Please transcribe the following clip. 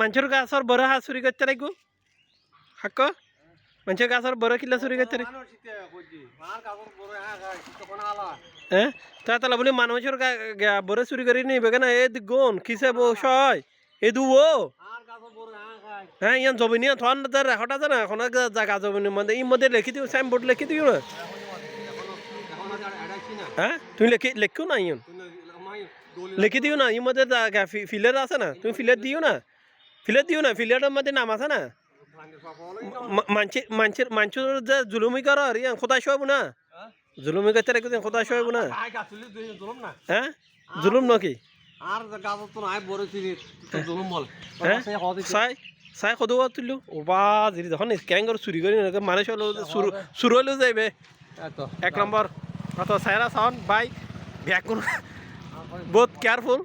মানুষের গাছর বড় হাত চুরি করতে রাখব হাক্ক মানুষের গাছর বড় কিলা চুরি করতে হ্যাঁ তা তাহলে বলি মানুষের বড় চুরি করে নিবে কেন? এ গুণ কিসে বসয় এ দুবো হ্যাঁ ইয়ান জমিনিয়া থন হঠাৎ না? এখন জায়গা জমিনের মধ্যে। এই মধ্যে লিখি দিও সাইনবোর্ড লিখি দিও না? হ্যাঁ তুমি লিখি লিখিও না ইয়ান লিখি দিও না মধ্যে ফিলের আছে না? তুমি ফিলের দিও না? ফিলের দিও না? ফিলের মধ্যে নাম আছে না? মানছে মানছের মানুষের যে জুলুমি কর আর ইয়ান খোদাই শোয়াবো না? জুলুমি করতে রেখে খোদাই শোয়াবো না? হ্যাঁ? জুলুম নাকি আর গাছত তো নাই বড় চিনি জলম বল। হ্যাঁ? চাই চাই সদৌ তুলিলো? ওবা যদি দেখোন কেঙ্গর চুরি কৰি এনেকৈ মানুহ চুৰ চুৰলৈও যাইবে। এতো এক নম্বৰ চাইৰা চাউন বাইক ব্যাগ বহুত কেয়াৰফুল